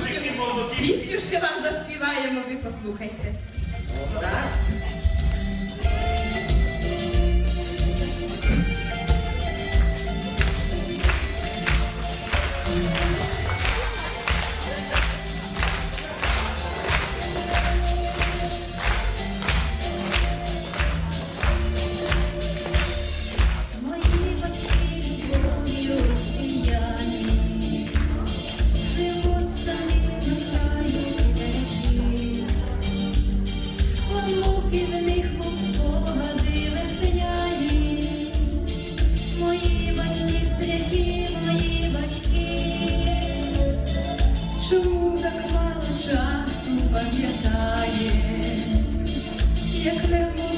пісню, пісню ще вам заспіваємо, ви послухайте. Так? і в них був спогади мої батьки стряхи, мої батьки, чому так мало часу пам'ятає, як нервово